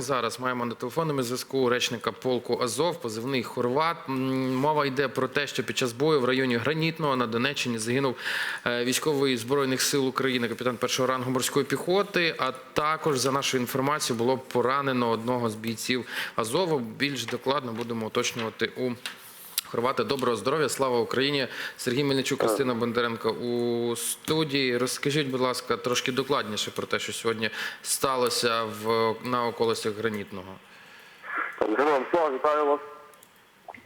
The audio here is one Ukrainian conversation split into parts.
Зараз маємо на телефонному зв'язку речника полку Азов, позивний Хорват. Мова йде про те, що під час бою в районі Гранітного на Донеччині загинув е, військовий збройних сил України, капітан першого рангу морської піхоти. А також за нашою інформацією було поранено одного з бійців Азову. Більш докладно будемо уточнювати у Хорвати, доброго здоров'я, слава Україні! Сергій Мельничук, Кристина Бондаренко у студії. Розкажіть, будь ласка, трошки докладніше про те, що сьогодні сталося в на околицях гранітного. Героям слава, вітаю вас.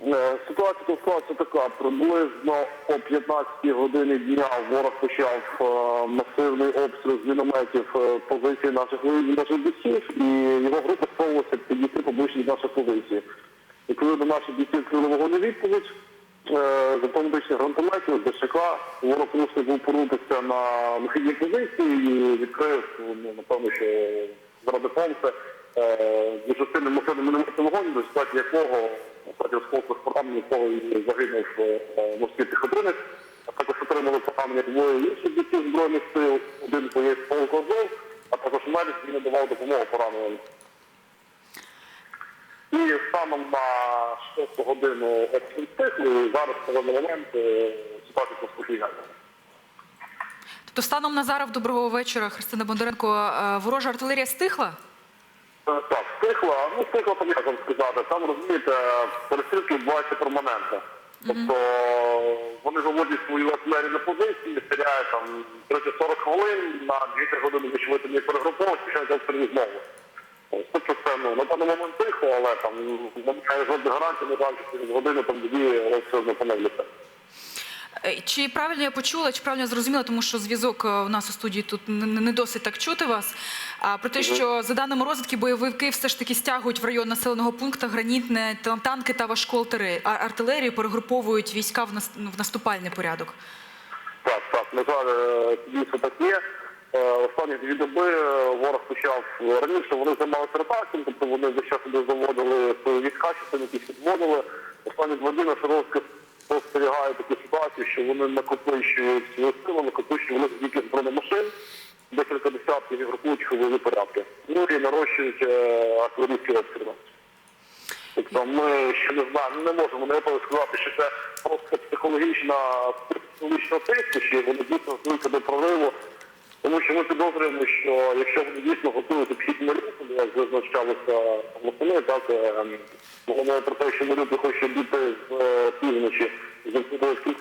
Е, Ситуація тут склалася така. Приблизно о 15 годині дня ворог почав е, масивний обстріл з мінометів е, позиції наших наших бійців, і його група спробувалася підійти поближче до наших позицій. Відповідно, наші бійці відкрили вогонь у відповідь. Е, За автоматичних гранатометів, ДШК, ворог просто був порутися на вихідні позиції і відкрив, ну, напевно, що заради е, дуже сильним масивним мінометним вогонь, в результаті якого кстати, осколках поранень, якого і загинув е, морський піхотинець, а також отримали поранення двоє інших бійців збройних сил, один боєць полку Азов, а також медик, який надавав допомогу пораненим. Станом на 6 годину обстріл стихли, і зараз на даний момент е, ситуація спостерігання. Тобто станом на зараз, доброго вечора, Христина Бондаренко, е, ворожа артилерія стихла? Е, Так, стихла, ну стихла, там як вам сказати, там розумієте, перестрілки відбуваються перманентно. Тобто вони виводять свою артилерію на позиції, стріляють там 30-40 хвилин, на 2-3 години вичувати перегруповують, починають обстріли знову. Ось, Тобто це ну, на даний момент тихо, але там немає жодних гарантій, не жаль, через годину там дві обстріли поновляться. Е, Чи правильно я почула, чи правильно зрозуміла, тому що зв'язок е, у нас у студії тут не, досить так чути вас. А про те, що за даними розвідки, бойовики все ж таки стягують в район населеного пункту гранітне танки та важку артилерію, перегруповують війська в, нас- наступальний порядок. Так, так, на жаль, е, дійсно так є. Останні дві доби почав раніше, вони займалися ротацією, тобто вони весь час сюди заводили свої війська, частини якісь відводили. Останні два дні наша розвідка спостерігає таку ситуацію, що вони накопичують свою силу, накопичують вони тільки бронемашин, декілька десятків і групують бойові порядки. Ну і нарощують е, артилерійські обстріли. Тобто ми ще не знаємо, не можемо не сказати, що це просто психологічна психологічна тиску, що вони дійсно готуються до прориву. Тому що ми підозрюємо, що якщо вони дійсно готують обхід Маріуполя, як зазначалося восени, так ем, про те, що Маріуполь хоче бути з е, півночі з Інститутський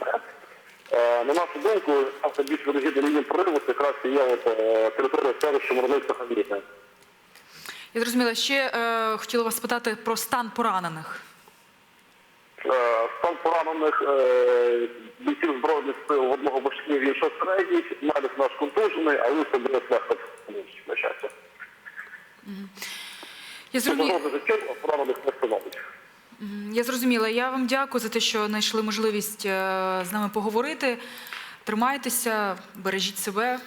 Е, На нашу думку, авто більш вирогідна лінія прориву це якраз є от, е, територія селища Морозиця Хамітне. Я зрозуміла, ще е, хотіла вас спитати про стан поранених. Е, Стан поранених е, бійців збройних сил в одного важкий, вірша середній, медик наш контужений, а інший буде легко на щастя. Я зрозуміла. Я зрозуміла. Я вам дякую за те, що знайшли можливість е, з нами поговорити. Тримайтеся, бережіть себе.